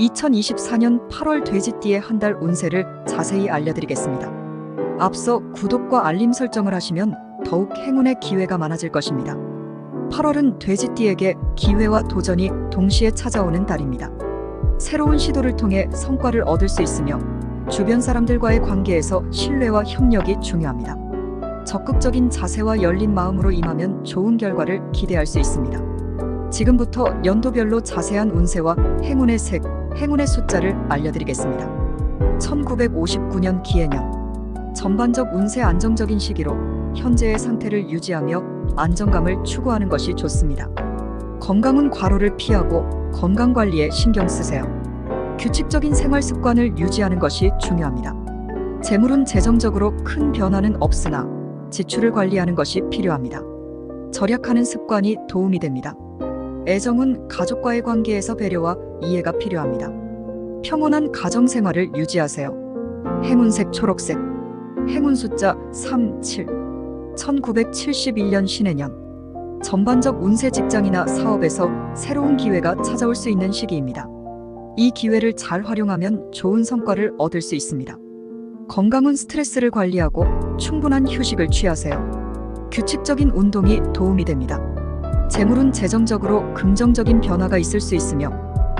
2024년 8월 돼지띠의 한 달 운세를 자세히 알려드리겠습니다. 앞서 구독과 알림 설정을 하시면 더욱 행운의 기회가 많아질 것입니다. 8월은 돼지띠에게 기회와 도전이 동시에 찾아오는 달입니다. 새로운 시도를 통해 성과를 얻을 수 있으며 주변 사람들과의 관계에서 신뢰와 협력이 중요합니다. 적극적인 자세와 열린 마음으로 임하면 좋은 결과를 기대할 수 있습니다. 지금부터 연도별로 자세한 운세와 행운의 색, 행운의 숫자를 알려드리겠습니다. 1959년 기해년 전반적 운세 안정적인 시기로 현재의 상태를 유지하며 안정감을 추구하는 것이 좋습니다. 건강은 과로를 피하고 건강 관리에 신경 쓰세요. 규칙적인 생활 습관을 유지하는 것이 중요합니다. 재물은 재정적으로 큰 변화는 없으나 지출을 관리하는 것이 필요합니다. 절약하는 습관이 도움이 됩니다. 애정은 가족과의 관계에서 배려와 이해가 필요합니다. 평온한 가정 생활을 유지하세요. 행운색 초록색, 행운 숫자 3, 7. 1971년 신해년. 전반적 운세 직장이나 사업에서 새로운 기회가 찾아올 수 있는 시기입니다. 이 기회를 잘 활용하면 좋은 성과를 얻을 수 있습니다. 건강은 스트레스를 관리하고 충분한 휴식을 취하세요. 규칙적인 운동이 도움이 됩니다. 재물은 재정적으로 긍정적인 변화가 있을 수 있으며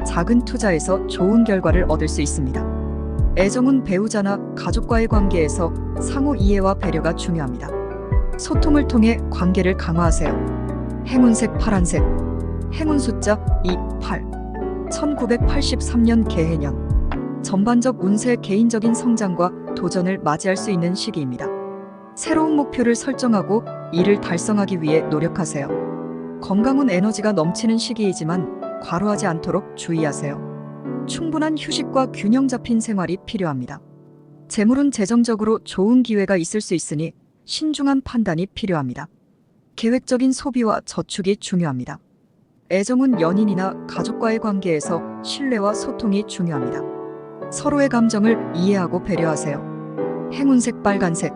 작은 투자에서 좋은 결과를 얻을 수 있습니다. 애정은 배우자나 가족과의 관계에서 상호 이해와 배려가 중요합니다. 소통을 통해 관계를 강화하세요. 행운색 파란색, 행운 숫자 2, 8. 1983년 개해년. 전반적 운세 개인적인 성장과 도전을 맞이할 수 있는 시기입니다. 새로운 목표를 설정하고 이를 달성하기 위해 노력하세요. 건강은 에너지가 넘치는 시기이지만 과로하지 않도록 주의하세요. 충분한 휴식과 균형 잡힌 생활이 필요합니다. 재물은 재정적으로 좋은 기회가 있을 수 있으니 신중한 판단이 필요합니다. 계획적인 소비와 저축이 중요합니다. 애정은 연인이나 가족과의 관계에서 신뢰와 소통이 중요합니다. 서로의 감정을 이해하고 배려하세요. 행운색 빨간색,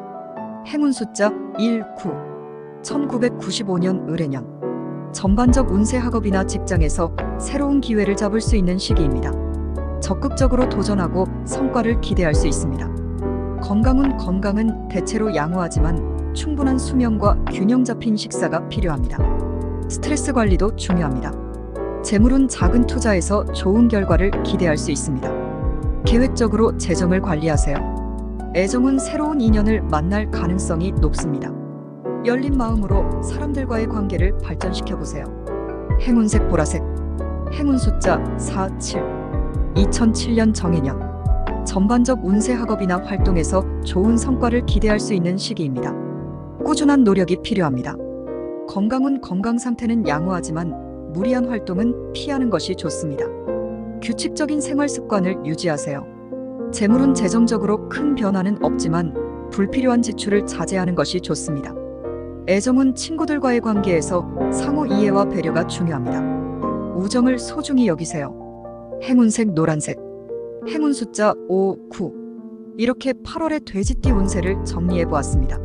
행운 숫자 1, 9, 1995년 의뢰년. 전반적 운세 학업이나 직장에서 새로운 기회를 잡을 수 있는 시기입니다. 적극적으로 도전하고 성과를 기대할 수 있습니다. 건강은 건강은 대체로 양호하지만 충분한 수면과 균형 잡힌 식사가 필요합니다. 스트레스 관리도 중요합니다. 재물은 작은 투자에서 좋은 결과를 기대할 수 있습니다. 계획적으로 재정을 관리하세요. 애정은 새로운 인연을 만날 가능성이 높습니다. 열린 마음으로 사람들과의 관계를 발전시켜 보세요. 행운색 보라색, 행운 숫자 4, 7. 2007년 정해년. 전반적 운세 학업이나 활동에서 좋은 성과를 기대할 수 있는 시기입니다. 꾸준한 노력이 필요합니다. 건강은 건강 상태는 양호하지만 무리한 활동은 피하는 것이 좋습니다. 규칙적인 생활 습관을 유지하세요. 재물은 재정적으로 큰 변화는 없지만 불필요한 지출을 자제하는 것이 좋습니다. 애정은 친구들과의 관계에서 상호 이해와 배려가 중요합니다. 우정을 소중히 여기세요. 행운색 노란색, 행운 숫자 5, 9. 이렇게 8월의 돼지띠 운세를 정리해 보았습니다.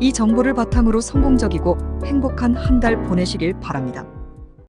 이 정보를 바탕으로 성공적이고 행복한 한 달 보내시길 바랍니다.